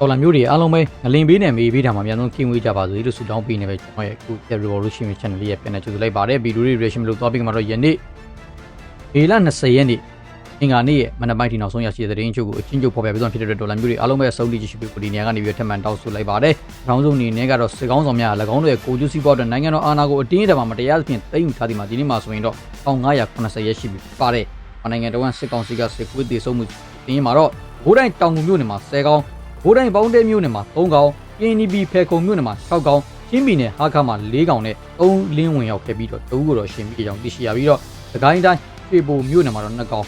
တော်လန်မျိုးတွေအားလုံးပဲငလင်ပေးနဲ့မေးပေးတာမှာအများဆုံးခင်ဝေးကြပါစေလို့ဆုတောင်းပေးနေပဲကျွန်တော်ရဲ့အခု The Revolution Channel လေးရဲ့ပြန်နေကြိုဆိုလိုက်ပါတယ်ဗီဒီယိုတွေ reaction လို့သွားပြီးမှတော့ယနေ့မေလ20ရက်နေ့အင်္ဂါနေ့ရဲ့မနက်ပိုင်းထိနောက်ဆုံးရရှိတဲ့သတင်းအချို့ကိုအချင်းချုပ်ဖော်ပြပေးသွားဖြစ်တဲ့ဒေါ်လာမျိုးတွေအားလုံးပဲအဆုံးထိကြည့်ရှုပြီးကိုဒီနေရာကနေပြီးထပ်မံတောင်းဆိုလိုက်ပါတယ်။နောက်ဆုံးအနေနဲ့ကတော့စစ်ကောင်းဆောင်များ၎င်းတို့ရဲ့ကိုကျူးစီးပွားအတွက်နိုင်ငံတော်အာဏာကိုအတင်းအဓမ္မမတရားသဖြင့်သိမ်းယူထားသည်မှာဒီနေ့မှာဆိုရင်တော့1980ရက်ရှိပြီဖြစ်ပါတယ်။နိုင်ငံတော်ကစစ်ကောင်စီကစစ်ကွေးတည်ဆုံမှုတင်းရင်မှာတော့ဘိုးတိုင်းတောင်ငူမြို့နယ်မှာ10ကောင်း ဘိုးတိုင်းပေါင်းတဲမြို့နယ်မှာ3ကောင်း PNB ဖဲခုံမြို့နယ်မှာ6ကောင်းချင်းပြည်နယ်ဟာခါမှာ4ကောင်းနဲ့3လင်းဝင်ရောက်ခဲ့ပြီးတော့တအူးကိုတော့ရှင်ပြီးကြောင်သိရှိရပြီးတော့သခိုင်းတိုင်းရွှေဘိုမြို့နယ်မှာတော့2ကောင်း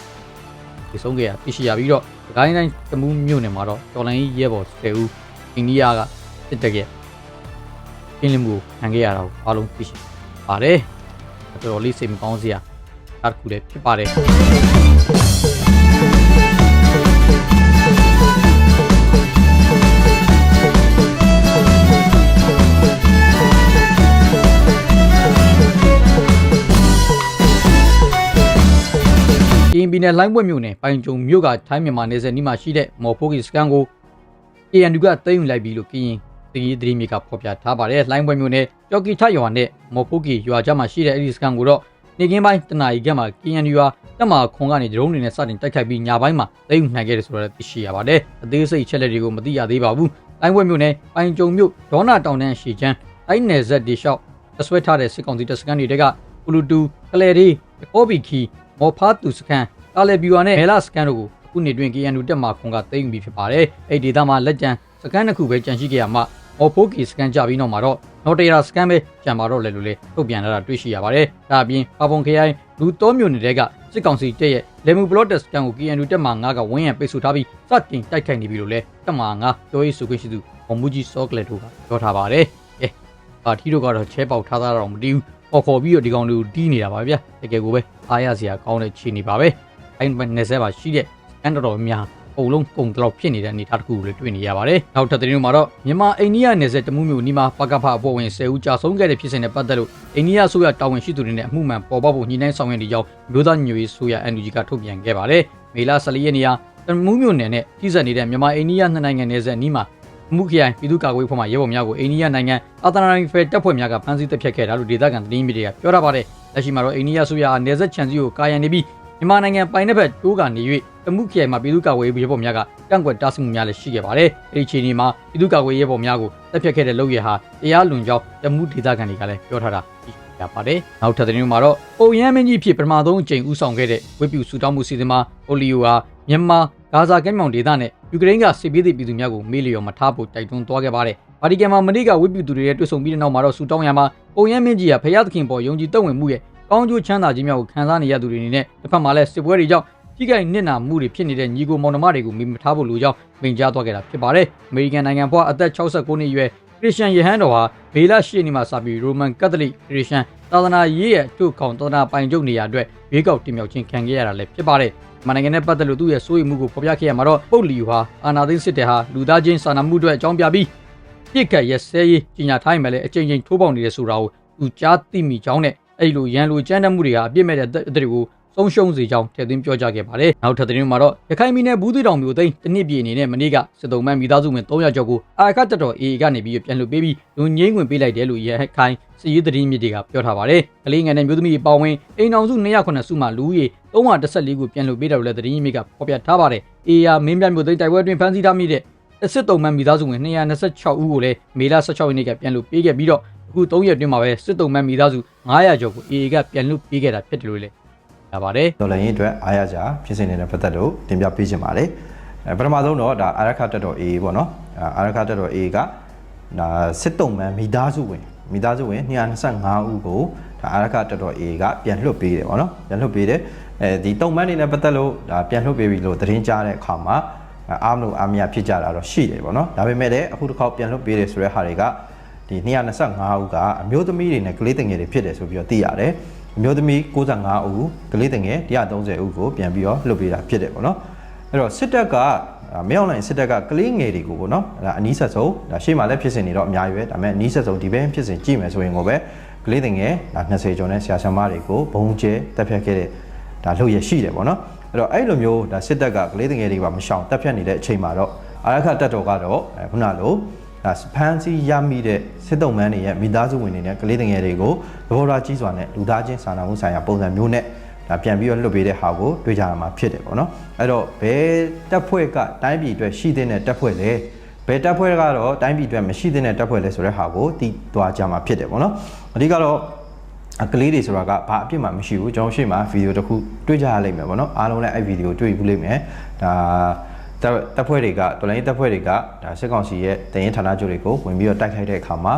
ဒီဆုံးခဲ့ရသိရှိရပြီးတော့ဒကိုင်းတိုင်းတမူးမြို့နယ်မှာတော့တော်လိုင်းရဲဘော်10ဦးအိန္ဒိယကစစ်တက်ခဲ့ပြင်းလင်းမှုခံခဲ့ရတာကိုအားလုံးသိရှိပါတယ်တော်တော်လေးစိတ်မကောင်းစရာတစ်ခုလည်းဖြစ်ပါတယ် ရင်ပြည်နယ်လိုင်းဘွက်မြို့နယ်ပိုင်ကြုံမြို့ကထိုင်းမြန်မာနယ်စပ်နီးမှာရှိတဲ့မော်ဖိုကီစကန်ကို ANU ကသိမ်းယူလိုက်ပြီလို့ကရင်တကြီးသတိမြေကဖော်ပြထားပါတယ်လိုင်းဘွက်မြို့နယ်ကြော်ကီထရွာနဲ့မော်ဖိုကီရွာကြားမှာရှိတဲ့အဲဒီစကန်ကိုတော့နေကင်းပိုင်းတနာရီခန့်မှာ KNU ဟာတက်မှာခွန်ကနေဒရုန်းတွေနဲ့စတင်တိုက်ခိုက်ပြီးညာပိုင်းမှာသိမ်းယူနိုင်ခဲ့တယ်ဆိုတော့သိရှိရပါတယ်အသေးစိတ်ချက်လက်တွေကိုမသိရသေးပါဘူးလိုင်းဘွက်မြို့နယ်ပိုင်ကြုံမြို့ဒေါနာတောင်တန်းရှီချမ်းတိုင်းနယ်ဆက်ဒီလျှောက်တဆွဲထားတဲ့စစ်ကောင်စီတပ်စခန်းတွေကပလူတူကလဲရီကောဘီခီ မော်ဖာတူစခန်းကာလေဘီဝါနဲ့မဲလာစကန်တို့ကိုအခုနှစ်တွင် KNU တက်မှာခွန်ကသိမ်းယူပြီးဖြစ်ပါတယ်အဲ့ဒီဒေသမှာလက်ကျန်စကန်တစ်ခုပဲကြန့်ရှိခဲ့ရမှာမော်ဖိုကီစကန်ကြပြီးနောက်မှာတော့နော်တေရာစကန်ပဲကြံပါတော့လေလို့လေထုတ်ပြန်လာတာတွေ့ရှိရပါတယ်ဒါအပြင်ပပုံခရိုင်လူတော်မျိုးနယ်တဲကစစ်ကောင်စီတက်ရဲ့လေမူဘလော့တက်စကန်ကို KNU တက်မှာ9ကဝင်းရံပိတ်ဆို့ထားပြီးစတင်တိုက်ခိုက်နေပြီလို့လေတက်မှာ9ပြောရေးဆိုခွင့်ရှိသူဘုံမူကြီးစောကလက်တို့ကပြောထားပါတယ်အဲပါထီတို့ကတော့ချဲပေါက်ထားတာတော့မတည်ဘူး ခေါ်ခေါ်ပြီးတော့ဒီကောင်တွေကိုတီးနေတာပါဗျာတကယ်ကိုပဲအားရစရာကောင်းတဲ့ခြေနေပါပဲအဲ့နယ်ဆက်ပါရှိတဲ့စကန်တော်တော်များအုံလုံးကုံတလောက်ဖြစ်နေတဲ့အနေအထားတစ်ခုကိုလည်းတွေ့နေရပါတယ်။နောက်ထပ်သတင်းမှာတော့မြန်မာအိန္ဒိယနယ်စပ်တမှုမျိုးနီးမှာပကဖအဖွဲ့ဝင်10ဦးကြာဆုံးခဲ့တဲ့ဖြစ်စဉ်နဲ့ပတ်သက်လို့အိန္ဒိယဆိုရတာဝန်ရှိသူတွေနဲ့အမှုမှန်ပေါ်ပေါက်ဖို့ညှိနှိုင်းဆောင်ရွက်နေကြောင်းမျိုးသားညွေဆိုရ NUG ကထုတ်ပြန်ခဲ့ပါတယ်။မေလ14ရက်နေ့ဟာတမှုမျိုးနယ်နဲ့ထိစပ်နေတဲ့မြန်မာအိန္ဒိယနှစ်နိုင်ငံနယ်စပ်နီးမှာ မှုခရိုင်ပြည်သူ့ကာကွယ်ရေးဖွဲ့မှရဲဘော်များကိုအိန္ဒိယနိုင်ငံအာသနာရိုင်ဖယ်တပ်ဖွဲ့များကဖမ်းဆီးတပ်ဖြတ်ခဲ့တာလို့ဒေသခံသတင်းမီဒီယာပြောထားပါတယ်။လက်ရှိမှာတော့အိန္ဒိယဆိုရနယ်စပ်ခြံစည်းကိုကာယံနေပြီးမြန်မာနိုင်ငံပိုင်တဲ့ဘက်တိုးကနေ၍တမှုခရိုင်မှာပြည်သူ့ကာကွယ်ရေးရဲဘော်များကကန့်ကွက်တားဆီးမှုများလည်းရှိခဲ့ပါတယ်။အဲဒီချိန်ဒီမှာပြည်သူ့ကာကွယ်ရေးရဲဘော်များကိုတပ်ဖြတ်ခဲ့တဲ့လုပ်ရဟာတရားလွန်ကြောင်းတမှုဒေသခံတွေကလည်းပြောထားတာရပါတယ်။နောက်ထပ်သတင်းမှာတော့ပုံရမ်းမင်းကြီးဖြစ်ပထမဆုံးအကြိမ်ဦးဆောင်ခဲ့တဲ့ဝိပုစုတောင်းမှုစီစဉ်မှာအိုလီယိုဟာမြန်မာ ဂါဇာကမ်းမြောင်ဒေသနဲ့ယူကရိန်းကစစ်ပေးသည့်ပြည်သူများကိုမေးလျော်မထားဖို့တိုက်တွန်းသွားခဲ့ပါတယ်။ဗာတီကန်မှာမနေ့ကဝိပုသူတွေရဲ့တွေ့ဆုံပြီးတဲ့နောက်မှာတော့စူတောင်းရမှာပုံရမ်းမင်းကြီးဟာဖျားသခင်ပေါ်ယုံကြည်သက်ဝင်မှုရဲ့ကောင်းကျိုးချမ်းသာခြင်းများကိုခံစားနေရသူတွေအနေနဲ့တစ်ဖက်မှာလည်းစစ်ပွဲတွေကြောင့်ထိခိုက်နစ်နာမှုတွေဖြစ်နေတဲ့ညီကိုမောင်နှမတွေကိုမိမထားဖို့လိုကြောင်းပင်ကြားသွားခဲ့တာဖြစ်ပါတယ်။အမေရိကန်နိုင်ငံဖွားအသက်69နှစ်အရွယ်ခရစ်ယာန်ယဟန်တော်ဟာမေလ10ရက်နေ့မှာစပြီးရိုမန်ကက်သလစ်ခရစ်ယာန်သာသနာရေးရဲ့ထုတ်ခေါင်သာသနာပိုင်ချုပ်နေရာအတွက်ဘေးကောက်တင်မြောက်ခြင်းခံခဲ့ရတာလည်းဖြစ်ပါတယ်။ မနိုင်ငံနဲ့ပတ်သက်လို့သူ့ရဲ့စိုးရိမ်မှုကိုဖော်ပြခဲ့ရမှာတော့ပုတ်လီယူဟာအာနာသိန်းစစ်တပ်ဟာလူသားချင်းစာနာမှုအတွက်အကြောင်းပြပြီးပြစ်ခတ်ရက်စဲရေးကြီးညာထားရင်လည်းအချိန်ချင်းထိုးပေါက်နေတဲ့ဆိုတာကိုသူကြားသိမိကြောင်းနဲ့အဲ့လိုရန်လိုကြမ်းတမ်းမှုတွေဟာအပြစ်မဲ့တဲ့အသက်တွေကို ဆုံးရှုံးစေကြောင်းထည့်သွင်းပြောကြားခဲ့ပါတယ်။နောက်ထပ်သတင်းမှာတော့ရခိုင်ပြည်နယ်ဘူးသီတောင်မြို့သိန်းတနစ်ပြည်အနေနဲ့မနေ့ကစစ်တုံးမှန်မိသားစုဝင်300ကျော်ကိုအာခတ်တတော် AA ကနေပြီးပြန်လွှတ်ပေးပြီးလူငိမ့်ဝင်ပေးလိုက်တယ်လို့ရခိုင်စီရေးသတင်းမြစ်တွေကပြောထားပါတယ်။ကလေးငယ်နဲ့မျိုးသမီးပေါဝင်အိမ်အောင်စု209စုမှလူဦးရေ314ခုပြန်လွှတ်ပေးတယ်လို့လည်းသတင်းမြစ်ကဖော်ပြထားပါတယ်။ AA မင်းပြမြို့သိန်းတိုက်ပွဲအတွင်းဖမ်းဆီးထားမိတဲ့စစ်တုံးမှန်မိသားစုဝင်226ဦးကိုလည်းမေလ16ရက်နေ့ကပြန်လွှတ်ပေးခဲ့ပြီးတော့အခု3ရက်အတွင်းမှာပဲစစ်တုံးမှန်မိသားစု900ကျော်ကို AA ကပြန်လွှတ်ပေးခဲ့တာဖြစ်တယ်လို့လည်း ရပါတယ်ဒေါ်လာရင်းအတွက်အားရကြဖြစ်စဉ်နေတဲ့ပတ်သက်လို့တင်ပြပေးချင်ပါတယ်အဲပထမဆုံးတော့ဒါအာရခတက်တော် A ပေါ့နော်အာအာရခတက်တော် A ကဒါစစ်တုံးမှန်မိသားစုဝင်မိသားစုဝင်225ဦးကိုဒါအာရခတက်တော် A ကပြန်လွှတ်ပေးတယ်ပေါ့နော်ပြန်လွှတ်ပေးတယ်အဲဒီတုံးမှန်နေနဲ့ပတ်သက်လို့ဒါပြန်လွှတ်ပေးပြီလို့သတင်းကြားတဲ့အခါမှာအားမလို့အားမရဖြစ်ကြတာတော့ရှိတယ်ပေါ့နော်ဒါပေမဲ့လည်းအခုတစ်ခေါက်ပြန်လွှတ်ပေးတယ်ဆိုတဲ့ဟာတွေကဒီ225ဦးကအမျိုးသမီးတွေနဲ့ကလေးငယ်တွေဖြစ်တယ်ဆိုပြီးတော့သိရတယ် အမျိုးသမီး65ဦးကလေးငယ်130ဦးကိုပြန်ပြီးတော့လွှတ်ပေးတာဖြစ်တယ်ပေါ့နော်အဲ့တော့စစ်တပ်ကမြောက်လိုင်းစစ်တပ်ကကလေးငယ်တွေကိုပေါ့နော်အဲ့ဒါအနီးဆက်ဆုံးဒါရှေ့မှာလည်းဖြစ်စဉ်နေတော့အများကြီးပဲဒါပေမဲ့အနီးဆက်ဆုံးဒီဘက်ဖြစ်စဉ်ကြည့်မယ်ဆိုရင်ကိုပဲကလေးငယ်ဒါ20ကျော်နဲ့ဆရာဆရာမတွေကိုဘုံကျဲတက်ဖြတ်ခဲ့တဲ့ဒါလှုပ်ရရှိတယ်ပေါ့နော်အဲ့တော့အဲ့လိုမျိုးဒါစစ်တပ်ကကလေးငယ်တွေပါမရှောင်တက်ဖြတ်နေတဲ့အချိန်မှာတော့အာရခတက်တော်ကတော့အဲခုနလို ဒါဖန်စီရမိတဲ့စစ်တုံးမန်းတွေရဲ့မိသားစုဝင်တွေနဲ့ကလေးတငယ်တွေကိုသဘောထားကြီးစွာနဲ့လူသားချင်းစာနာမှုဆိုင်ရာပုံစံမျိုးနဲ့ဒါပြန်ပြီးတော့လွတ်ပေးတဲ့ဟာကိုတွေ့ကြရမှာဖြစ်တယ်ပေါ့နော်အဲ့တော့ဘယ်တပ်ဖွဲ့ကတိုင်းပြည်အတွက်ရှိတဲ့တပ်ဖွဲ့လဲဘယ်တပ်ဖွဲ့ကတော့တိုင်းပြည်အတွက်မရှိတဲ့တပ်ဖွဲ့လဲဆိုတဲ့ဟာကိုတည်သွားကြမှာဖြစ်တယ်ပေါ့နော်အဓိကတော့အကလေးတွေဆိုတာကဘာအပြစ်မှမရှိဘူးကျွန်တော်ရှေ့မှာဗီဒီယိုတစ်ခုတွေ့ကြရလိမ့်မယ်ပေါ့နော်အားလုံးလည်းအဲ့ဗီဒီယိုတွေ့ဘူးလိမ့်မယ်ဒါ တပ်တပ်ဖွဲ့တွေကတော်လိုင်းတပ်ဖွဲ့တွေကဒါစစ်ကောင်စီရဲ့တရင်ဌာနချုပ်တွေကိုဝင်ပြီးတော့တိုက်ခိုက်တဲ့အခါမှာ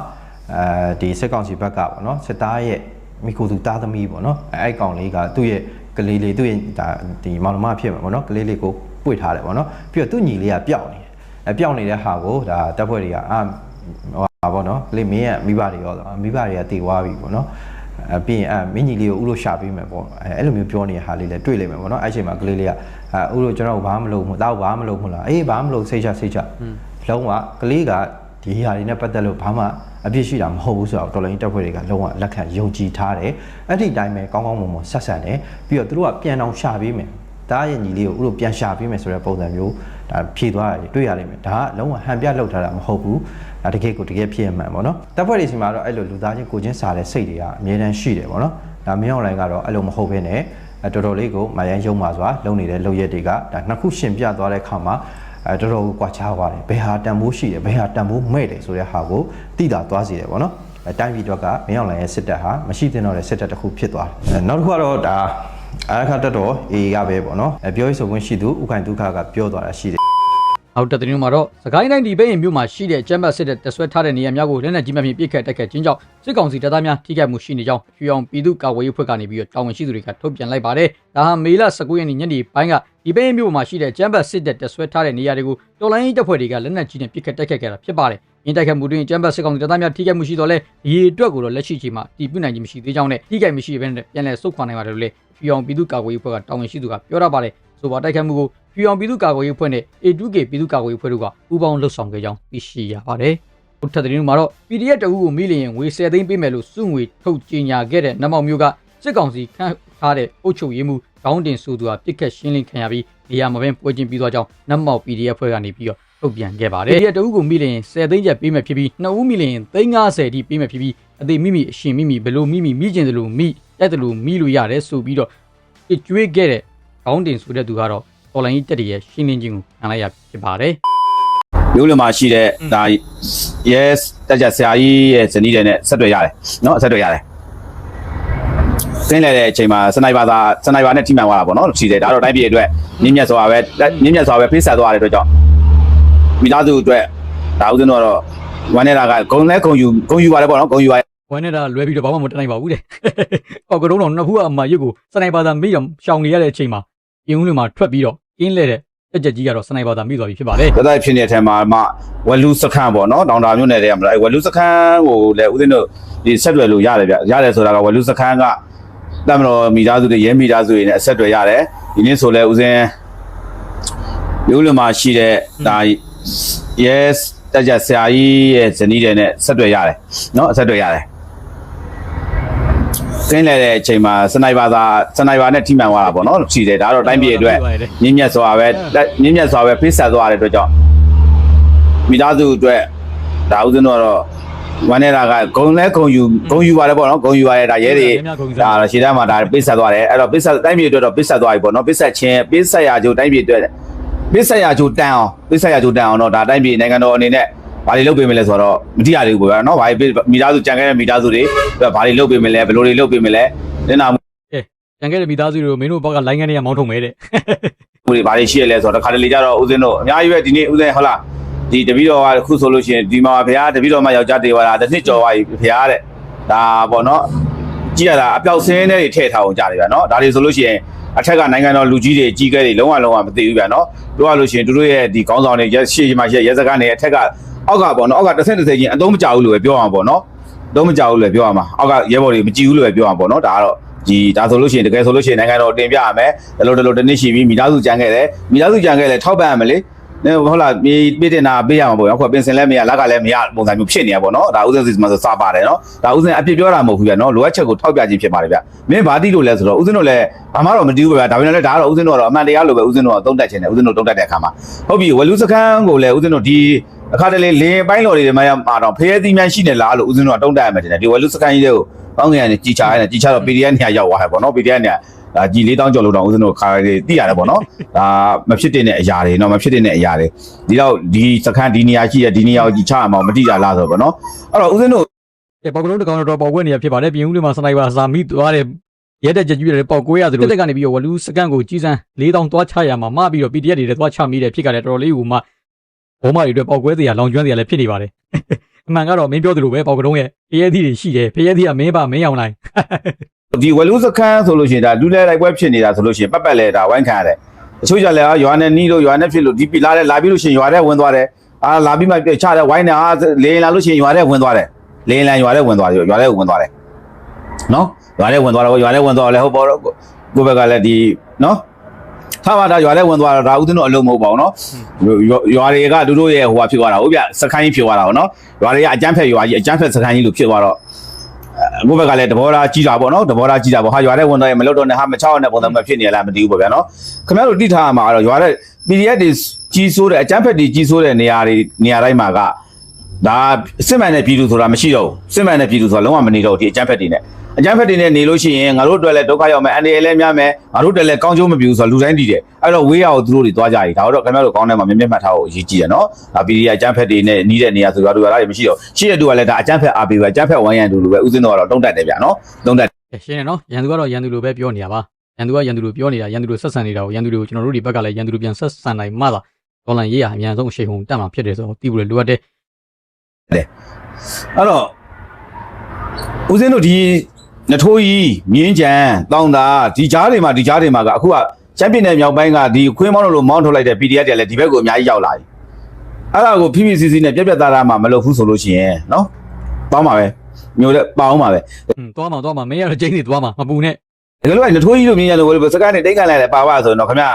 အဲဒီစစ်ကောင်စီဘက်ကပေါ့နော်စစ်သားရဲ့မိခိုသူတားသမီးပေါ့နော်အဲ့အဲ့ကောင်လေးကသူ့ရဲ့ကလေးလေးသူ့ရဲ့ဒါဒီမောင်နှမဖြစ်မှာပေါ့နော်ကလေးလေးကိုပွေထားတယ်ပေါ့နော်ပြီးတော့သူ့ညီလေးကပျောက်နေတယ်အဲပျောက်နေတဲ့ဟာကိုဒါတပ်ဖွဲ့တွေကအာဟိုပါပေါ့နော်ကလေးမင်းရဲ့မိဘတွေရောမိဘတွေကတည်သွားပြီပေါ့နော်အ ပြီးရင်အမင်းကြီးလေးကိုဥလို့ရှာပေးမယ်ပေါ့အဲအဲ့လိုမျိုးပြောနေတဲ့ဟာလေးလည်းတွေ့လိမ့်မယ်ပေါ့နော်အဲ့ချိန်မှာကလေးလေးကအဲဥလို့ကျွန်တော်ဘာမှမလုပ်ဘူးတောက်ဘာမှမလုပ်ဘူးလားအေးဘာမှမလုပ်စိတ်ချစိတ်ချလုံးဝကလေးကဒီဟာတွေနဲ့ပတ်သက်လို့ဘာမှအပြစ်ရှိတာမဟုတ်ဘူးဆိုတော့တော်လိုင်းတက်ဖွဲ့တွေကလုံးဝလက်ခံယုံကြည်ထားတယ်အဲ့ဒီတိုင်းပဲကောင်းကောင်းမွန်မွန်ဆက်ဆံတယ်ပြီးတော့သူတို့ကပြန်အောင်ရှာပေးမယ်တားရဲ့ညီလေးကိုဥလို့ပြန်ရှာပေးမယ်ဆိုတဲ့ပုံစံမျိုးဒါဖြည့်သွားတယ်တွေ့ရလိမ့်မယ်ဒါကလုံးဝဟန်ပြလောက်ထားတာမဟုတ်ဘူး ဒါတကယ်ကိုတကယ်ဖြစ်ရမှန်ပေါ့နော်တပ်ဖွဲ့တွေစီမှာတော့အဲ့လိုလူသားချင်းကိုချင်းစားတဲ့စိတ်တွေကအမြဲတမ်းရှိတယ်ပေါ့နော်ဒါမင်းအွန်လိုင်းကတော့အဲ့လိုမဟုတ်ဘဲနဲ့အဲတော်တော်လေးကိုမယန်းယုံပါစွာလုပ်နေတဲ့လုပ်ရက်တွေကဒါနှစ်ခုရှင်ပြသွားတဲ့အခါမှာအဲတော်တော်ကိုကွာခြားသွားတယ်ဘယ်ဟာတန်ဖိုးရှိတယ်ဘယ်ဟာတန်ဖိုးမဲ့တယ်ဆိုတဲ့ဟာကိုသိတာသွားစီတယ်ပေါ့နော်အဲတိုင်းပြည်တော့ကမင်းအွန်လိုင်းရဲ့စစ်တပ်ဟာမရှိသင့်တော့တဲ့စစ်တပ်တစ်ခုဖြစ်သွားတယ်အဲနောက်တစ်ခုကတော့ဒါအာရခတက်တော် A ကပဲပေါ့နော်အဲပြောရေးဆိုခွင့်ရှိသူဥခိုင်ဒုက္ခကပြောသွားတာရှိတယ် နောက်တစ်သတင်းမှာတော့စကိုင်းတိုင်းဒီဘဲရင်မြို့မှာရှိတဲ့ကျမ်းပတ်စစ်တဲ့တဆွဲထားတဲ့နေရာများကိုလက်နက်ကြီးမှဖြင့်ပစ်ခတ်တိုက်ခတ်ခြင်းကြောင့်စစ်ကောင်စီတပ်သားများထိခိုက်မှုရှိနေကြောင်းရွှေအောင်ပြည်သူ့ကာကွယ်ရေးအဖွဲ့ကနေပြီးတော့တာဝန်ရှိသူတွေကထုတ်ပြန်လိုက်ပါတယ်။ဒါဟာမေလ19ရက်နေ့ညနေပိုင်းကဒီဘဲရင်မြို့မှာရှိတဲ့ကျမ်းပတ်စစ်တဲ့တဆွဲထားတဲ့နေရာတွေကိုတော်လိုင်းတပ်ဖွဲ့တွေကလက်နက်ကြီးနဲ့ပစ်ခတ်တိုက်ခတ်ခဲ့တာဖြစ်ပါတယ်။ရင်းတိုက်ခတ်မှုတွင်ကျမ်းပတ်စစ်ကောင်စီတပ်သားများထိခိုက်မှုရှိတော့လဲဒီအတွက်ကိုတော့လက်ရှိချိန်မှာတည်ပြုနိုင်ခြင်းမရှိသေးကြောင်းနဲ့ထိခိုက်မှုရှိဘဲနဲ့ပြန်လည်ဆုတ်ခွာနိုင်ပါတယ်လို့လေရွှေအောင်ပြည်သူ့ကာကွယ်ရေးအဖွဲ့ကတာဝန်ရှိသူကပြောရပါတယ်။ ဆိုပါတိုက်ခတ်မှုကိုဖြူအောင်ပြည်သူ့ကာကွယ်ရေးအဖွဲ့နဲ့ A2K ပြည်သူ့ကာကွယ်ရေးအဖွဲ့တို့ကပူးပေါင်းလှုပ်ဆောင်ခဲ့ကြောင်းသိရှိရပါတယ်။ဟုတ်တဲ့တဲ့မှာတော့ PDF တအူးကိုမိလျင်ငွေ10သိန်းပေးမယ်လို့စုငွေထုတ်ကြေညာခဲ့တဲ့နမောက်မျိုးကစစ်ကောင်စီခန့်ထားတဲ့အုပ်ချုပ်ရေးမှုခေါင်းတင်ဆိုသူဟာပြစ်ခတ်ရှင်းလင်းခံရပြီးနေရာမှာပဲပွဲချင်းပြီးသွားကြောင်းနမောက် PDF ဖွဲ့ကနေပြီးတော့ထုတ်ပြန်ခဲ့ပါတယ်။ PDF တအူးကိုမိလျင်10သိန်းကျပ်ပေးမယ်ဖြစ်ပြီး2ဦးမိလျင်350တိပေးမယ်ဖြစ်ပြီးအသေးမိမိအရှင်မိမိဘလို့မိမိမိကျင်တယ်လို့မိတိုက်တယ်လို့မိလို့ရတယ်ဆိုပြီးတော့ကြွေးခဲ့တဲ့ ခေါင်းတင်ဆိုတဲ့သူကတော့ တော်လိုင်းကြီးတက်တည်းရဲ့ရှင်းလင်းခြင်းကိုခံလိုက်ရဖြစ်ပါတယ် မျိုးလွန်မှာရှိတဲ့ဒါ yes တက်ကြဆရာကြီးရဲ့ဇနီးတဲ့နဲ့ဆက်တွေ့ရတယ်เนาะဆက်တွေ့ရတယ်ဆင်းလဲတဲ့အချိန်မှာစနိုက်ပါသာစနိုက်ပါနဲ့ထိမှန်သွားတာပေါ့နော်ရှိတယ်ဒါတော့တိုင်းပြည်အတွက်မြင့်မြတ်စွာပဲမြင့်မြတ်စွာပဲဖိဆက်သွားတဲ့အတွက်ကြောင့်မိသားစုအတွက်ဒါဥစဉ်တော့ဝမ်းနေတာကဂုံလဲဂုံယူဂုံယူပါတယ်ပေါ့နော်ဂုံယူပါ ။ဝမ်းနေတာလွဲပြီးတော့ဘာမှမတတ်နိုင်ပါဘူးတဲ့။ပေါက်ကတော့တော့နှစ်ဖူးအမရွတ်ကိုစနိုက်ပါသာမိတော့ရှောင်နေရတဲ့အချိန်မှာ ပြင်းဦးတွေမှာထွက်ပြီးတော့ကင်းလဲတဲ့တက်ကြကြီးကတော့စနိုက်ပါသာမိသွားပြီဖြစ်ပါတယ်တသက်ဖြစ်နေတဲ့အထက်မှာမှဝလူစခန်းပေါ့နော်တောင်တာမြို့နယ်တည်းကမလားအဲဝလူစခန်းကိုလည်းဥစဉ်တို့ဒီဆက်တွယ်လို့ရတယ်ဗျရတယ်ဆိုတာကဝလူစခန်းကတမတော်မိသားစုတွေရဲမိသားစုတွေနဲ့အဆက်တွယ်ရတယ်ဒီနေ့ဆိုလဲဥစဉ်မျိုးလွန်မှာရှိတဲ့ဒါ yes တက်ကြဆရာကြီးရဲ့ဇနီးတဲ့နဲ့ဆက်တွယ်ရတယ်နော်အဆက်တွယ်ရတယ် ဆင်းလဲတဲ့အချိန်မှာစနိုက်ပါသာစနိုက်ပါနဲ့ထိမှန်သွားတာပေါ့နော်ရှိတယ်ဒါတော့တိုင်းပြည်အတွက်မြင့်မြတ်စွာပဲတက်မြင့်မြတ်စွာပဲဖိဆက်သွားတဲ့အတွက်ကြောင့်မိသားစုအတွက်ဒါဥစဉ်တော့ဝမ်းနေတာကဂုံလဲဂုံယူဂုံယူပါတယ်ပေါ့နော်ဂုံယူရတယ်ဒါရဲတွေဒါရှေ့တန်းမှာဒါပိဆက်သွားတယ်အဲ့တော့ပိဆက်တိုင်းပြည်အတွက်တော့ပိဆက်သွားပြီပေါ့နော်ပိဆက်ချင်းပိဆက်ရကြိုတိုင်းပြည်အတွက်ပိဆက်ရကြိုတန်အောင်ပိဆက်ရကြိုတန်အောင်တော့ဒါတိုင်းပြည်နိုင်ငံတော်အနေနဲ့ ဘာတွေလုပ်ပေးမလဲဆိုတော့မတိရသေးဘူးပေါ့နော်ဘာတွေမိသားစုကြံခဲ့တဲ့မိသားစုတွေဘာတွေလုပ်ပေးမလဲဘယ်လိုတွေလုပ်ပေးမလဲနင်နာ။ကြံခဲ့တဲ့မိသားစုတွေကိုမင်းတို့ဘက်ကလိုင်းကနေရမောင်းထုံမဲတဲ့မှုတွေဘာတွေရှိရလဲဆိုတော့တခါတလေကြတော့ဦးဇင်းတို့အများကြီးပဲဒီနေ့ဦးဇင်းဟုတ်လားဒီတပည့်တော်ကခုဆိုလို့ရှိရင်ဒီမှာဘုရားတပည့်တော်မှယောက်ျားတေဝါတာတစ်နှစ်ကျော်သွားပြီဘုရားတဲ့ဒါပေါ့နော်ကြည့်ရတာအပြောက်ဆင်းတဲ့တွေထည့်ထားအောင်ကြားတယ်ဗျာနော်ဒါတွေဆိုလို့ရှိရင်အထက်ကနိုင်ငံတော်လူကြီးတွေကြီးကဲတွေလုံးဝလုံးဝမသိဘူးဗျာနော်ပြောရလို့ရှိရင်တို့ရဲ့ဒီခေါင်းဆောင်တွေရက်ရှေ့မှာရှေ့ရဲစကားနေအထက်က အောက်ကပေါ့နော်အောက်ကတစ်ဆင့်တစ်ဆင့်ချင်းအသုံးမကျဘူးလို့ပဲပြောအောင်ပေါ့နော်အသုံးမကျဘူးလို့ပဲပြောရမှာအောက်ကရဲဘော်တွေမကြည့်ဘူးလို့ပဲပြောအောင်ပေါ့နော်ဒါကတော့ဒီဒါဆိုလို့ရှိရင်တကယ်ဆိုလို့ရှိရင်နိုင်ငံတော်တင်ပြရမယ်ဒီလိုဒီလိုတစ်နှစ်ရှိပြီမိသားစုကြံခဲ့တယ်မိသားစုကြံခဲ့တယ်ထောက်ပံ့ရမယ်လေနေဟုတ်လားပြေးပြေးတင်တာပေးရမှာပေါ့အခုပင်စင်လည်းမရလက်ကလည်းမရပုံစံမျိုးဖြစ်နေရပေါ့နော်ဒါဥစဉ်စီမှာဆိုစပါတယ်နော်ဒါဥစဉ်အပြစ်ပြောတာမဟုတ်ဘူးဗျာနော်လိုအပ်ချက်ကိုထောက်ပြခြင်းဖြစ်ပါတယ်ဗျမင်းဘာတိလို့လဲဆိုတော့ဥစဉ်တို့လည်းဘာမှတော့မတီးဘူးဗျာဒါပေမဲ့လည်းဒါကတော့ဥစဉ်တို့ကတော့အမှန်တရားလိုပဲဥစဉ်တို့ကသုံးတက်ခြင်းတယ်ဥစဉ်တို့သုံးတက်တဲ့အခါမှာဟုတ်ပြီဝလူစခန်းကိုလည်းဥစဉ်တို့ဒီ အခါတလေလင်းပိုင်းတော်တွေမှာမှာတော့ဖရဲသီးများရှိနေလားလို့ဥစဉ်တို့ကတုံးတက်ရမယ်တင်တယ်ဒီဝလူစခန်းကြီးတွေကိုကောင်းငင်ကနေကြီးချရတယ်ကြီးချတော့ PDF နေရာရောက်သွားတယ်ပေါ့နော် PDF နေရာဒါကြီးလေးတောင်းကျော်လို့တော့ဦးဇင်းတို့ခါလေးသိရတယ်ပေါ့နော်ဒါမဖြစ်တဲ့အရာတွေเนาะမဖြစ်တဲ့အရာတွေဒီတော့ဒီစခန်းဒီနေရာရှိရဒီနေရာကိုကြီးချရမှာမတိကြလားဆိုတော့ပေါ့နော်အဲ့တော့ဦးဇင်းတို့ အဲပေါက်ကလုံးတစ်ကောင်တော့ပေါက်ကွဲနေရဖြစ်ပါတယ်ပြင်ဦးလေးမှာစနိုက်ပါစာမိသွားတယ်ရဲတဲ့ကြက်ကြီးတွေပေါက်ကွဲရတယ်တက်ကနေပြီးတော့ဝလူစကန်ကိုကြီးစမ်း၄တောင်သွားချရမှာမပြီးတော့ PDF တွေလည်းသွားချမိတယ်ဖြစ်ကြတယ်တော်တော်လေးဟိုမှာ ဘောမတွေအတွက်ပေါက်ကွဲစရာလောင်ကျွမ်းစရာလည်းဖြစ်နေပါတယ်အမှန်ကတော့မင်းပြောသလိုပဲပေါက်ကလုံးရဲ့ဖရဲသီးတွေရှိတယ်ဖရဲသီးကမင်းပါမင်းအောင်လိုက်ဒီဝလူစခန်းဆိုလို့ရှိရင်ဒါလူလဲလိုက်ပွဲဖြစ်နေတာဆိုလို့ရှိရင်ပတ်ပတ်လဲဒါဝိုင်းခံရတယ်အချို့ကြလဲရွာနဲ့နီးလို့ရွာနဲ့ဖြစ်လို့ဒီပီလာတဲ့လာပြီးလို့ရှိရင်ရွာထဲဝင်သွားတယ်အာလာပြီးမှချတဲ့ဝိုင်းနဲ့အာလေရင်လာလို့ရှိရင်ရွာထဲဝင်သွားတယ်လေရင်လန်ရွာထဲဝင်သွားတယ်ရွာထဲဝင်သွားတယ်နော်ရွာထဲဝင်သွားတော့ရွာထဲဝင်သွားလဲဟုတ်ပါတော့ကိုဘက်ကလည်းဒီနော် ထားပါဒါရွာထဲဝင်သွားတော့ဒါဥဒင်းတို့အလုံးမဟုတ်ပါဘူးနော်ရွာတွေကသူတို့ရဲ့ဟိုဟာဖြစ်သွားတာဟုတ်ပြစခန်းကြီးဖြစ်သွားတာဟုတ်နော်ရွာတွေကအကျန်းဖက်ရွာကြီးအကျန်းဖက်စခန်းကြီးလို့ဖြစ်သွားတော့အခုဘက်ကလည်းတဘောသားကြီးတာပေါ့နော်တဘောသားကြီးတာပေါ့ဟာရွာတဲ့ဝန်တော့မလွတ်တော့နဲ့ဟာမချောက်နဲ့ပုံစံမျိုးဖြစ်နေလားမသိဘူးပေါ့ဗျာနော်ခင်ဗျားတို့တိထားမှာတော့ရွာတဲ့ PDF တွေကြီးဆိုးတဲ့အကျန်းဖက်တွေကြီးဆိုးတဲ့နေရာတွေနေရာတိုင်းမှာကဒါစစ်မှန်တဲ့ပြည်သူဆိုတာမရှိတော့ဘူးစစ်မှန်တဲ့ပြည်သူဆိုတာလုံးဝမနေတော့ဘူးဒီအကျန်းဖက်တွေနဲ့ အကျန်းဖက်တွေနဲ့နေလို့ရှိရင်ငါတို့အတွက်လည်းဒုက္ခရောက်မယ်အန္တရာယ်လည်းများမယ်ငါတို့အတွက်လည်းကောင်းကျိုးမပြုဘူးဆိုတာလူတိုင်းသိတယ်အဲ့တော့ဝေးရအောင်သူတို့တွေသွားကြတယ်ဒါတော့ခင်ဗျားတို့ကောင်းတယ်မှာမြင်မြင်မှတ်ထားဖို့အရေးကြီးတယ်နော်ဒါ PDF အကျန်းဖက်တွေနဲ့နီးတဲ့နေရာဆိုရွာတို့ရွာသားတွေမရှိတော့ရှိတဲ့သူကလည်းဒါအကျန်းဖက်အားပေးပဲအကျန်းဖက်ဝိုင်းရန်တူလိုပဲဥစဉ်တော့တော့တုံးတက်တယ်ဗျာနော်တုံးတက်ကဲရှင်းတယ်နော်ရန်သူကတော့ရန်သူလိုပဲပြောနေတာပါရန်သူကရန်သူလိုပြောနေတာရန်သူလိုဆက်ဆံနေတာကိုရန်သူတွေကိုကျွန်တော်တို့ဒီဘက်ကလည်းရန်သူလိုပြန်ဆက်ဆံနိုင်မှသာဒေါ်လာရေးရအများဆုံးအရှိန်ဟုန်တက်မှာဖြစ်တယ်ဆိုတော့တီးဖို့လိုအပ်တယ်အဲ့တော့ဦးဇင်းတို့ဒီ နထိုးကြီးမြင်းကြံတောင်းတာဒီကြားတွေမှာဒီကြားတွေမှာကအခုကချန်ပီယံနယ်မြောက်ပိုင်းကဒီခွေးမောင်းလို့မောင်းထုတ်လိုက်တဲ့ PDF တွေလည်းဒီဘက်ကိုအများကြီးရောက်လာပြီအဲ့ဒါကို PPCC နဲ့ပြက်ပြက်သားသားမှမလုပ်ဘူးဆိုလို့ရှိရင်နော်ပေါင်းပါပဲမျိုးတဲ့ပေါင်းပါပဲဟွန်းသွားမှာသွားမှာမင်းရတော့ကျင်းနေသွားမှာမပူနဲ့ဒါကြလို့နထိုးကြီးတို့မြင်းကြံလို့စကားနဲ့တိတ်ကန်လိုက်လဲပါပါဆိုရင်တော့ခင်ဗျ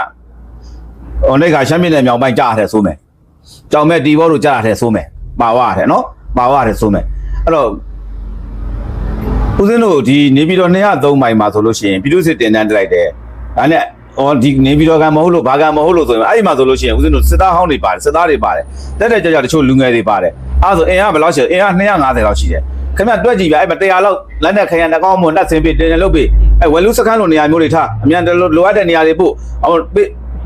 ဟိုနေ့ကချန်ပီယံနယ်မြောက်ပိုင်းကြားရတယ်ဆိုမယ်ကြောင်မဲ့တီဘောတို့ကြားရတယ်ဆိုမယ်ပါဝရတယ်နော်ပါဝရတယ်ဆိုမယ်အဲ့တော့ ဦးဇင်းတို့ဒီနေပြည်တော်203မိုင်မှာဆိုလို့ရှိရင်ပြည်သူ့စစ်တင်တန်းတက်လိုက်တယ်။ဒါနဲ့ဟောဒီနေပြည်တော်ကမဟုတ်လို့ဘာကမဟုတ်လို့ဆိုရင်အဲ့ဒီမှာဆိုလို့ရှိရင်ဦးဇင်းတို့စစ်သားဟောင်းတွေပါတယ်စစ်သားတွေပါတယ်တက်တက်ကြကြတချို့လူငယ်တွေပါတယ်အဲ့ဒါဆိုအင်အားဘယ်လောက်ရှိလဲအင်အား250လောက်ရှိတယ်ခင်ဗျတွက်ကြည့်ဗျအဲ့မှာ100လောက်လက်နဲ့ခရံနှကောင်းမွန်နှက်စင်ပေးတင်တယ်လို့ပေးအဲ့ဝယ်လူစကန်းလိုနေရာမျိုးတွေထားအမြန်လိုအပ်တဲ့နေရာတွေပို့ဟော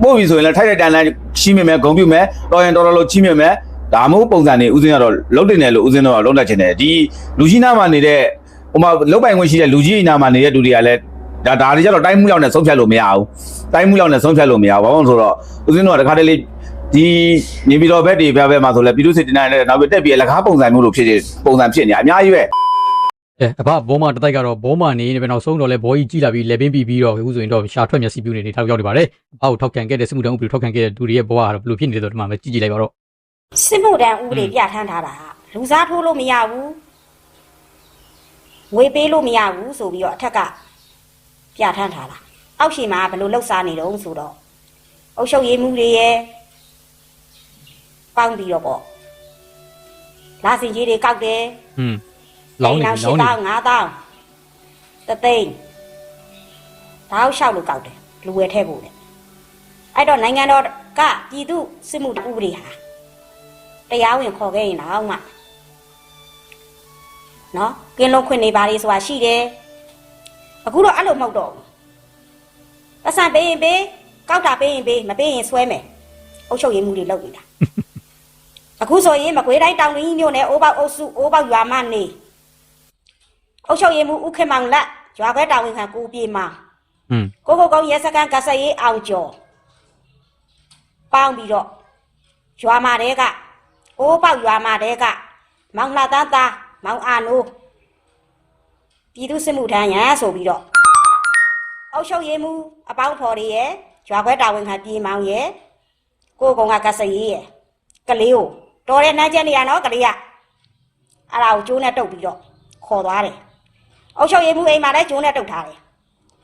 ပို့ပြီဆိုရင်လည်းထိုက်တဲ့တန်တန်းချီးမြှင့်မယ်ဂုံပြုမယ်တော်ရင်တော်တော်လို့ချီးမြှင့်မယ်ဒါမှမဟုတ်ပုံစံနေဦးဇင်းကတော့လုံးတင်တယ်လို့ဦးဇင်းတော့လုံးတက်ချင်တယ်ဒီလူကြီးနားမှာနေတဲ့ ဟိုမှာလုတ်ပိုင်ခွင့်ရှိတဲ့လူကြီးအနာမှာနေတဲ့လူတွေကလည်းဒါဒါတွေကြတော့တိုင်းမှုရောက်နဲ့ဆုံးဖြတ်လို့မရဘူးတိုင်းမှုရောက်နဲ့ဆုံးဖြတ်လို့မရဘူးဘာလို့လဲဆိုတော့ဦးဇင်းတို့ကတခါတလေဒီနေပြည်တော်ဘက်တွေဘက်ဘက်မှာဆိုလဲပြည်သူစစ်တင်တဲ့နောက်ပြီးတက်ပြီးလက်ကားပုံစံမျိုးလိုဖြစ်နေပုံစံဖြစ်နေအများကြီးပဲအဲအဘဘောမတတိုက်ကတော့ဘောမနေနေပဲနောက်ဆုံးတော့လဲဘောကြီးကြီးလာပြီးလက်ပင်းပြီးပြီးတော့အခုဆိုရင်တော့ရှာထွက်မျက်စိပြူနေနေထောက်ရောက်နေပါတယ်အဘကိုထောက်ခံခဲ့တဲ့စစ်မှုထမ်းဥပဒေထောက်ခံခဲ့တဲ့လူတွေရဲ့ဘဝကတော့ဘယ်လိုဖြစ်နေလဲဆိုတော့ဒီမှာပဲကြည့်ကြည့်လိုက်ပါတော့စစ်မှုတန်းဥပဒေပြဋ္ဌာန်းထားတာလူစားထိုးလို့မရဘူး ငွေပေးလို့မရဘူးဆိုပြီးတော့အထက်ကပြဋ္ဌာန်းထားတာအောက်ရှိမှာဘယ်လိုလှုပ်ရှားနေတုံးဆိုတော့အုပ်ချုပ်ရေးမှုတွေရဲ့ပေါင်းပြီးတော့ပေါ့လာစင်ကြီးတွေကောက်တယ်ဟွန်းလောင်းနေအိမ်လောင်းနေတောင်9000တသိန်းဒါအောင်လျှောက်လို့ကောက်တယ်လူဝယ်ထဲဖို့လေအဲ့တော့နိုင်ငံတော်ကပြည်သူစစ်မှုဥပဒေဟာတရားဝင်ခေါ်ခဲ့ရင်တော့မှ နော်ကင်းလုံးခွင့်နေပါလေဆိုတာရှိတယ်အခုတော့အဲ့လိုမဟုတ်တော့ဘူးပတ်စံပေးရင်ပေးကောက်တာပေးရင်ပေးမပေးရင်ဆွဲမယ်အုပ်ချုပ်ရေးမှုတွေလုပ်နေတာအခုဆိုရင်မကွေးတိုင်းတောင်တွင်းကြီးမြို့နယ်အိုးပေါက်အုပ်စုအိုးပေါက်ရွာမနေအုတ်ချုပ်ရည်မှုဥခေမောင်လက်ရွာခွဲတာဝန်ခံကိုပြေမောင်ဟွန်းကိုကိုကောင်းရဲစကန်ကဆက်ရေးအောင်ကျော်ပေါင်းပြီးတော့ရွာမတဲကအိုးပေါက်ရွာမတဲကမောင်လှသားသား မောင်အာနိုးပြည်သူစစ်မှုထမ်းရန်ဆိုပြီးတော့အုတ်ချုပ်ရည်မှုအပေါင်းဖော်တွေရဲ့ရွာခွဲတာဝန်ခံပြေမောင်ရဲ့ကိုကောင်ကကဆက်ရေးရဲ့ကလေးကိုတော်တဲ့နှမ်းချက်နေရနော်ကလေးကအဲ့ဒါကိုကျိုးနဲ့တုတ်ပြီးတော့ခေါ်သွားတယ်အုတ်ချုပ်ရည်မှုအိမ်မှာလည်းကျုံးနဲ့တုတ်ထားတယ်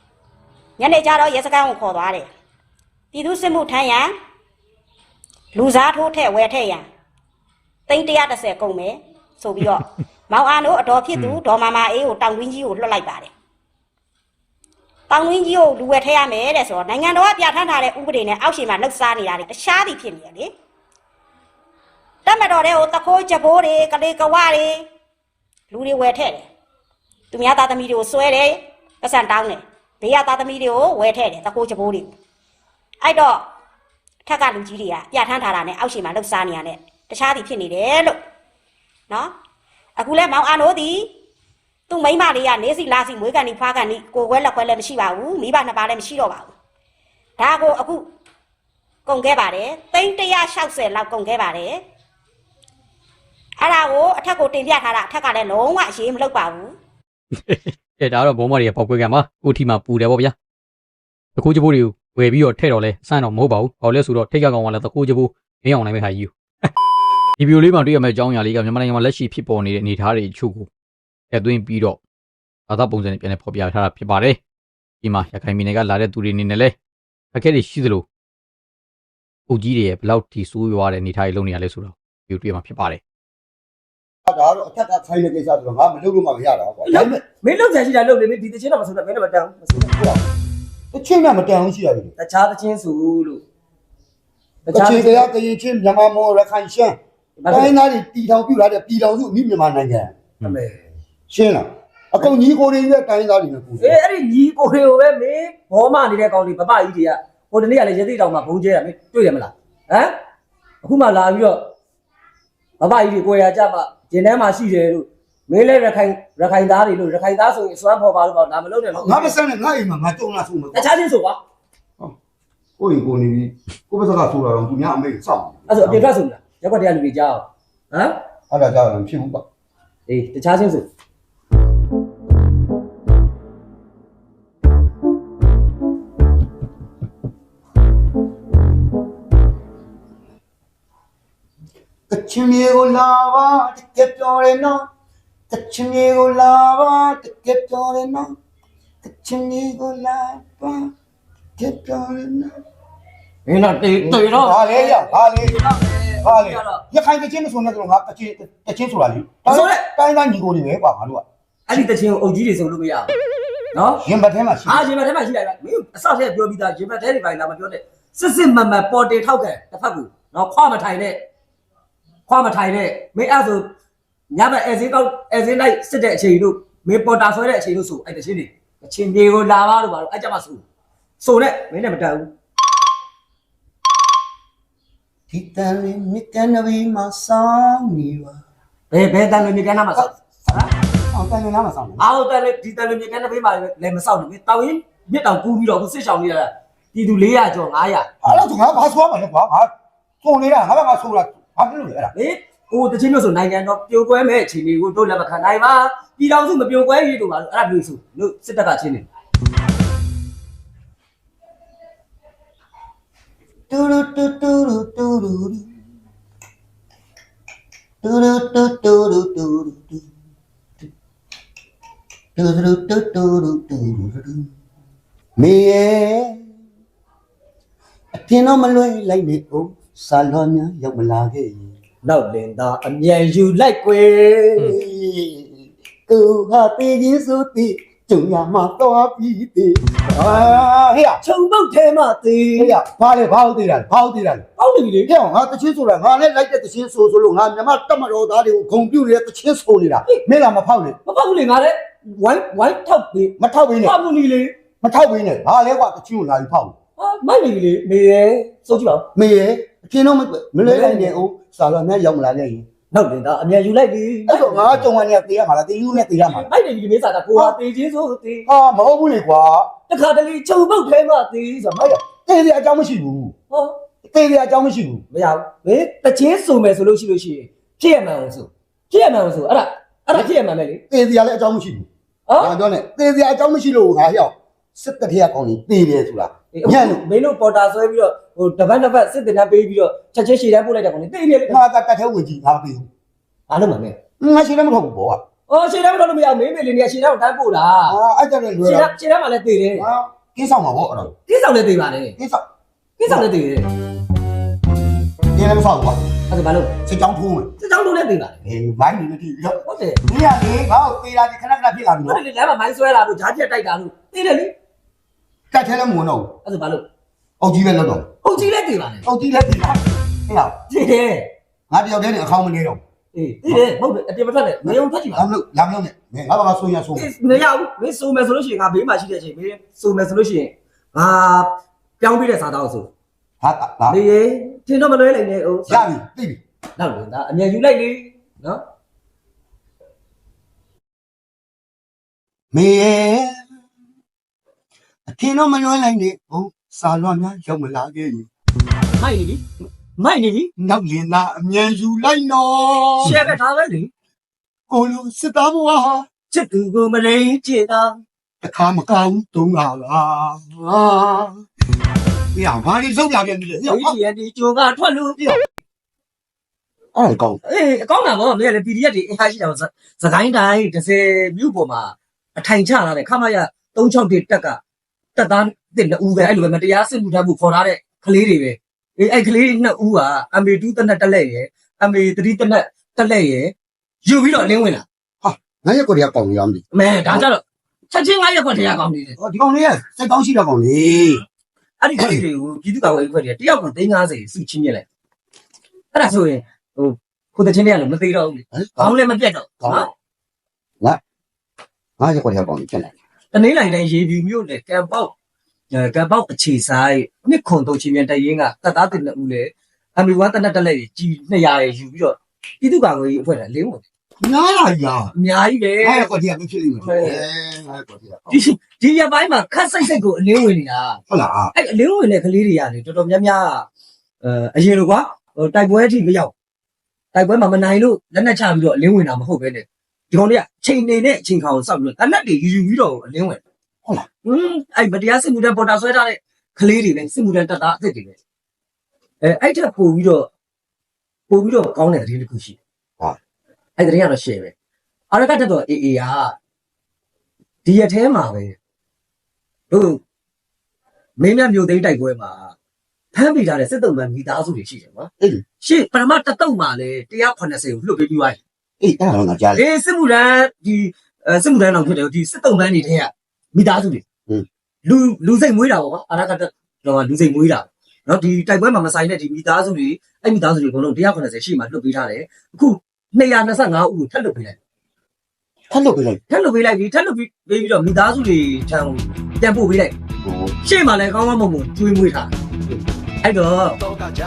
။ညနေကျတော့ရဲစခန်းကိုခေါ်သွားတယ်။ပြည်သူစစ်မှုထမ်းရန်လူစားထိုးထဲ့ဝဲထဲ့ရန်သိန်း130ကုန်မယ်ဆိုပြီးတော့ မောင်အာနိုးအတော်ဖြစ်သူဒေါ်မာမာအေးကိုတောင်ဝင်းကြီးကိုလွှတ်လိုက်ပါတယ်တောင်ဝင်းကြီးကိုလူဝဲထဲ့ရမယ်တဲ့ဆိုတော့နိုင်ငံတော်ကပြဋ္ဌာန်းထားတဲ့ဥပဒေနဲ့အောက်ရှင်မှာလှုပ်ရှားနေတာလေတခြားသည်ဖြစ်နေရလေတက်မတော်တဲ့ဟိုတခိုးချက်ဘိုးတွေကလေးကဝတွေလူတွေဝဲထဲ့တယ်သူများသားသမီးတွေကိုဆွဲတယ်ပတ်စံတောင်းတယ်ဘေးကသားသမီးတွေကိုဝဲထဲ့တယ်တခိုးချက်ဘိုးတွေကိုအဲ့တော့ထက်ကလူကြီးတွေကပြဋ္ဌာန်းထားတာနဲ့အောက်ရှိမှာလှုပ်ရှားနေရတဲ့တခြားသည်ဖြစ်နေတယ်လို့နော် အခုလဲမောင်အာနိုးသည်သူ့မိန်းမလေးကနေစီလာစီမွေးကန်ဒီဖားကန်ဒီကိုခွဲလက်ခွဲလည်းမရှိပါဘူးမိဘနှစ်ပါးလည်းမရှိတော့ပါဘူးဒါကိုအခုကုန်ခဲ့ပါတယ်သိန်း160လောက်ကုန်ခဲ့ပါတယ်အဲ့ဒါကိုအထက်ကိုတင်ပြထားတာအထက်ကလည်းလုံးဝအရေးမလုပ်ပါဘူးအဲဒါကတော့ဘုံမတွေကပောက်ကွဲကံပါကိုထီမှာပူတယ်ပေါ့ဗျာတကူချဘိုးတွေကိုဝယ်ပြီးတော့ထဲ့တော့လဲအဆန်းတော့မဟုတ်ပါဘူးဘာလို့လဲဆိုတော့ထိတ်ကကောင်ကလည်းတကူချဘိုးမင်းအောင်နိုင်မဲ့ဟာကြီး ဒီဗီဒီယိုလေးမှာတွေ့ရမယ့်အကြောင်းအရာလေးကမြန်မာနိုင်ငံမှာလက်ရှိဖြစ်ပေါ်နေတဲ့အနေအထားတွေအချို့ကိုထည့်သွင်းပြီးတော့ဘာသာပုံစံနဲ့ပြန်လည်ဖော်ပြထားတာဖြစ်ပါတယ်ဒီမှာရခိုင်ပြည်နယ်ကလာတဲ့သူတွေအနေနဲ့လဲအခက်အခဲတွေရှိသလိုအုပ်ကြီးတွေရဲ့ဘယ်လောက်ထိဆိုးရွားတဲ့အနေအထားတွေလုပ်နေရလဲဆိုတော့ဒီတွေ့ရမှာဖြစ်ပါတယ်ဒါတော့အထက်ကခိုင်းတဲ့ကိစ္စဆိုတော့ငါမလုပ်လို့မှမရတာကွာဒါပေမဲ့မင်းလုံးဆန်ရှိတာလုံးလေမင်းဒီတချင်းတော့မဆိုတော့မင်းတော့မတန်ဘူးမဆိုတော့တချင်းကမတန်ဘူးရှိရတယ်တခြားတချင်းဆိုလို့တချင်းကရကရင်ချင်းမြန်မာမောရခိုင်ရှမ်း တိုင်းသားတွေတီထောင်ပြလာတဲ့ပြည်တော်စုအမိမြန်မာနိုင်ငံအမေရှင်းလားအကုန်ညီကိုတွေရဲ့တိုင်းသားတွေနဲ့ပူတယ်အေးအဲ့ဒီညီကိုတွေကိုပဲမင်းဘောမနေတဲ့ကောင်လေးပပကြီးတွေကဟိုတနေ့ကလည်းရသေးတောင်မှာဘုံကျဲတာမင်းတွေ့တယ်မလားဟမ်အခုမှလာပြီးတော့ပပကြီးတွေကိုရကြမှာဂျင်းထဲမှာရှိတယ်လို့မင်းလည်းရခိုင်ရခိုင်သားတွေလို့ရခိုင်သားဆိုရင်စွမ်းဖော်ပါလို့ပေါ့ဒါမလုပ်နဲ့နော်ငါမဆန်းနဲ့ငါအိမ်မှာငါကြုံလာဆုံးမှာတခြားချင်းဆိုပါကိုယ့်ရင်ကိုနေပြီးကိုယ့်ဘက်ကဆိုတာတော့သူများအမေစောင့်အဲ့ဆိုအပြင်ထွက်ဆိုမလား ရက်ွက်တရားလူတွေကြားအောင်ဟမ်အဲ့ဒါကြောင့်မဖြစ်ဘူးပေါ့အေးတခြားချင်းဆိုကချင်မြေကိုလာပါတကယ်ပြောတယ်နော်ကချင်မြေကိုလာပါတကယ်ပြောတယ်နော်ကချင်မြေကိုလာပါတကယ်ပြောတယ်နော်မင်းတော့တေးတေးတော့ဟာလေရဟာလေ ဟာလေရခိုင်ကချင်းမဆိုနဲ့တော့ငါကချင်းကချင်းဆိုတာလေတိုင်းတိုင်းညီကိုတွေပဲကွာငါတို့ကအဲ့ဒီတချင်းကိုအုပ်ကြီးတွေဆိုလို့မရဘူးနော်ရင်ဘတ်ထဲမှာရှိအာရှင်မထဲမှာရှိလိုက်ပါမင်းအဆောက်ထဲပြောပြီးသားရှင်မထဲတွေပိုင်းလာမပြောနဲ့စစ်စစ်မန်မန်ပေါ်တင်ထောက်ကန်တစ်ဖက်ကူနော်ခွာမထိုင်နဲ့ခွာမထိုင်နဲ့မင်းအဲ့ဆိုညဘက်အဲစင်းကောက်အဲစင်းလိုက်စစ်တဲ့အချိန်တို့မင်းပေါ်တာဆွဲတဲ့အချိန်တို့ဆိုအဲ့တချင်းတွေအချင်းပြေကိုလာပါလို့ပါတော့အဲ့ကြမှာဆိုဆိုနဲ့မင်းနဲ့မတက်ဘူး ဒီတန်လေးမြကန်နဗီမှာစောင်းနေပါဘယ်ဘယ်တန်လို့မြေကမ်းနားမှာဆောက်ဟမ်အောင်တန်လေးနားမှာစောင်းနေအားဟုတ်တယ်လေဒီတန်လို့မြေကမ်းနားဘေးမှာလည်းမဆောက်ဘူးမင်းတောင်းရင်မြစ်တောင်ကူးပြီးတော့အခုစစ်ဆောင်နေရတာပြည်သူ400ကျော်900အဲ့တော့ငါဘာဆိုရမှာလဲကွာငါစုံနေတာငါဘာဆိုတာဘာဖြစ်လို့လဲအဲ့ဒါဟေးဟိုတချင်းမျိုးဆိုနိုင်ငံတော့ပြိုကွဲမဲ့အခြေအနေကိုတို့လည်းမခံနိုင်ပါပြည်တော်စုမပြိုကွဲရေးတို့ပါလို့အဲ့ဒါမျိုးဆိုတို့စစ်တပ်ကချင်းနေ တူတူတူတူတူတူတူတူတူတူတူတူတူတူတူတူတူတူတူမေအတင်းတော့မလွယ်လိုက်နေဦးစာလောများရောက်မလာခဲ့ရင်နောက်လင်သားအမြန်ယူလိုက်ကွယ်ကိုဟာတေးချင်းဆိုတီကျုံရမှာတော့ပြီးသေး အာဟေ့ခြုံပုတ်ထဲမှာသေးဟေ့ဘာလဲဘာဟုတ်သေးတာလဲဘာဟုတ်သေးတာလဲပေါက်နေပြီလေဟဲ့ငါတချင်းဆိုတာငါလည်းလိုက်တဲ့တချင်းဆိုဆိုလို့ငါမြမတက်မတော်သားတွေကိုဂုံပြူနေတဲ့တချင်းဆိုနေတာမင်းလာမဖောက်နဲ့မပေါက်ဘူးလေငါလည်းဝိုင်းဝိုင်းထောက်ပြီးမထောက်ဘင်းနဲ့ပေါက်မှုနေလေမထောက်ဘင်းနဲ့ဘာလဲကွာတချင်းကိုလာပြီးဖောက်ဟာမိုက်နေပြီလေနေရဲစိုးကြည့်ပါဦးမေရဲ့အချင်းတော့မလွဲလိုက်နေအောင်စာလောနဲ့ရောက်မလာခဲ့ရင်နောက်လင်သားအမြန်ယူလိုက်ပြီအဲ့တော့ငါကြုံရနေတေးရမှာလားတေးယူနဲ့တေးရမှာလားမိုက်နေပြီလေမင်းစားတာကိုဟာသေးချင်းဆိုသေးဟာမဟုတ်ဘူးလေကွာ တခါတလေခြုံပုတ်ထဲမှာသေးဆိုအဲ့တေးရအကြောင်းမရှိဘူးဟောတေးရအကြောင်းမရှိဘူးမရဘူးမင်းတချင်းစုံမယ်ဆိုလို့ရှိလို့ရှိရင်ဖြစ်ရမှန်အောင်ဆိုဖြစ်ရမှန်အောင်ဆိုအဲ့ဒါအဲ့ဒါဖြစ်ရမှန်ပဲလေတေးရလည်းအကြောင်းမရှိဘူးဟော။ငါပြောနဲ့သေစရာအကြောင်းမရှိလို့ငါရောက်စစ်တထက်ကောင်ကြီးသေတယ်ဆိုတာညံ့လို့မင်းတို့ပေါ်တာဆွဲပြီးတော့ဟိုတပတ်တစ်ပတ်စစ်တင်နှပ်ပေးပြီးတော့ချက်ချင်းရှည်တန်းပို့လိုက်တာကောင်လေတိတ်နေလေငါကတတ်ထဲဝင်ကြည့်ငါသေဘူးဘာလို့မလဲ။ငါရှိလည်းမထုတ်ဘူးပေါ့။ အော်ရှည်တန်းမတော်လို့မရဘူးမင်းမေလေးနေရှည်တန်းကိုတန်းပို့တာ။အာအဲ့ကြတယ်။လွယ်ရှည်တတော့န်းရှည်တန်းမှလည်းတည်တယ်ဟာကင်းဆောင်မှာပေါ့အဲ့တော့။ကိစ္စလည်းတည်ပါလေကင်းဆောင်။ကိစ္စလည်းတည်တယ်ကင်းလည်းမဆောက်ဘူးကွာအဲ့ဒါဘာလို့စိတ်ကြောင်းထိုးမယ်စစ်ကြောင်းလုံးနဲ့သေးပါလေအေးဘိုင်းနေတိပြီးတော့ဟုတ်တယ်ဒီကလေငါ့ကိုသေးလာဒီခဏခဏဖြစ်လာပြီဟုတ်နော်တယ်လမ်းမှာမိုင်းဆွဲလာလို့ဂျားပြက်တိုက်တာလို့သိတယ်လေတက်ထဲလည်းမဝင်တော့ဘူးအဲ့ဒါဘာလို့အုတ်ကြီးပဲလွတ်တော့ဟုတ်ကြီးလည်းသေးပါလေအုတ်ကြီးလည်းပြီးပါဟဲ့လားသိတယ်ငါတယောက်တည်းနဲ့အခေါင်းမနေတော့ အေးသိတယ်ဟုတ်တယ်အပြင်မထွက်နဲ့နေုံထွက်ကြည့်ပါဘာမလို့လာမလို့နဲ့ငါဘာမှဆိုးရဆိုးအေးမရဘူးမင်းစုံမယ်ဆိုလို့ရှိရင်ငါဘေးမှာရှိတဲ့အချိန်မင်းစုံမယ်ဆိုလို့ရှိရင်ငါပြောင်းပြီးတဲ့စားတော့ဆိုဟာလာနေရင်ထင်တော့မလွဲလိုက်နဲ့ဟုတ်ရပြီသိပြီနောက်လို့ဒါအမြန်ယူလိုက်လေနော်မေရဲ့အထင်တော့မလွှဲလိုက်နဲ့ဟုတ်စာလွှမ်းများရောက်မလာခဲ့ဘူးမိုက်နေပြီ မိုက်နေပြီနောက်လင်သားအမြန်ယူလိုက်နော်ရှယ်ကထားပဲလေကိုလူစစ်သားဘွားချစ်သူကိုမလိန်ချစ်တာတခါမကောင်းတုံးလာလားဟာပြဘာလို့စုပ်လာပြန်ပြီလဲဒီဒီဒီကျိုးကထွက်လို့ပြောအဲ့ကောင်းအေးအကောင်းတာဗောမင်းလည်း PDF တွေအင်အားရှိတာဗောစကိုင်းတိုင်း30မြို့ပေါ်မှာအထိုင်ချလာတဲ့ခမရ36တက်ကတက်သားတစ်နှစ်ဦးပဲအဲ့လိုပဲမတရားစစ်မှုထမ်းမှုခေါ်ထားတဲ့ကလေးတွေပဲ အေးအဲ့ကလေးနှစ်ဦးက MA2 တနက်တက်လက်ရယ် MA3 တနက်တက်လက်ရယ်ယူပြီးတော့လင်းဝင်လာငါရက်ကိုတည်းကကောင်းရမ်းပြီအမဲဒါကြတော့ချက်ချင်းငါရက်ခွက်တရားကောင်းနေတယ်ဟောဒီကောင်လေးကစိတ်ကောင်းရှိတော့ကောင်လေအဲ့ဒီကလေးတွေကိုပြည်သူ့ကာကွယ်ရေးအဖွဲ့တွေကတယောက်က350စုချင်းမြက်လိုက်အဲ့ဒါဆိုရင်ဟိုကိုတချင်းတွေကလည်းမသေးတော့ဘူးလေဟမ်ခေါင်းလည်းမပြတ်တော့ကောင်းနော်ငါရက်ကိုတည်းကကောင်းဖြစ်နေတနင်္လာရီတိုင်းရေပြူမြို့နယ်ကံပေါက်အဲ ကံပေါက်အခြေဆိုင်နှစ်ခွန်တုတ်ချင်းမြန်တရင်ကတပ်သားတင်တဲ့ဦးလေအမီဝါတနက်တက်လက်ကြီး200ရေယူပြီးတော့ပြည်သူ့ကာကွယ်ရေးအဖွဲ့ကလင်းဝင်ညားလာရာအများကြီးပဲငါရက်ကိုတည်းကမဖြစ်လိမ့်မယ်အဲငါရက်ကိုတည်းကဒီဒီရပိုင်းမှာခက်စိတ်စိတ်ကိုအလင်းဝင်နေတာဟုတ်လားအဲ့အလင်းဝင်တဲ့ကလေးတွေရတယ်တော်တော်များများအဲအရင်လိုကွာဟိုတိုက်ပွဲအထိမရောက်တိုက်ပွဲမှာမနိုင်လို့လက်နက်ချပြီးတော့အလင်းဝင်တာမဟုတ်ပဲနဲ့ဒီကောင်တွေကချိန်နေနဲ့အချိန်ခါကိုစောက်ပြီးတော့လက်နက်တွေယူယူပြီးတော့အလင်းဝင် ဟုတ်လားဟင်းအဲ့မတရားစစ်မှုတဲ့ပေါ်တာဆွဲထားတဲ့ကလေးတွေပဲစစ်မှုတဲ့တပ်သားအစ်စ်တွေပဲအဲအဲ့ထက်ပို့ပြီးတော့ပို့ပြီးတော့ကောင်းတဲ့သတင်းတစ်ခုရှိတယ်ဟုတ်အဲ့သတင်းကတော့ share ပဲအရကတက်တော့ AA ကဒီရက်ထဲမှာပဲတို့မင်းမြတ်မျိုးသိမ်းတိုက်ပွဲမှာဖမ်းမိထားတဲ့စစ်တုံးမှမိသားစုတွေရှိတယ်နော်အေးရှေ့ပထမတစ်တုံးမှာလေ180ကိုလွတ်ပေးပြီးသွားတယ်အေးအဲ့ဒါတော့ငါကြားလေအေးစစ်မှုထမ်းဒီအဲစစ်မှုထမ်းတော်ဖြစ်တယ်ဒီစစ်တုံးပန်းနေတဲ့က မိသားစုတွေဟွန်းလူလူစိတ်မွေးတာပေါ့ကွာအရကတက်တော့လူစိတ်မွေးတာနော်ဒီတိုက်ပွဲမှာမဆိုင်တဲ့ဒီမိသားစုတွေအဲ့မိသားစုတွေအကုန်လုံး180ရှိမှလွတ်ပေးထားတယ်အခု225ဦးကိုထပ်လွတ်ပေးလိုက်ထပ်လုပ်ပေးလိုက်ထပ်လွတ်ပေးလိုက်ပြီထပ်လွတ်ပေးပြီးတော့မိသားစုတွေထံကိုပြန်ပို့ပေးလိုက်ဟိုရှေ့မှာလည်းကောင်းကောင်းမွန်မွန်ကျွေးမွေးထားအဲ့တော့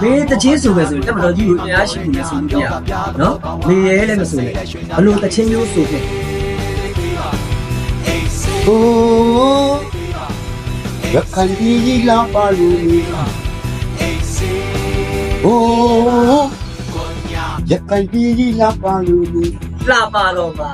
မင်းတချင်းဆိုပဲဆိုရင်တက်မတော်ကြီးကိုတရားရှိနေဆိုလို့ပြနော်မေရဲလည်းမဆိုနဲ့ဘလို့တချင်းမျိုးဆိုခဲ့ ဟိုရခိုင်ပြည်လာပါလို့ဟိုရခိုင်ပြည်လာပါလို့လာပါတော့ပါ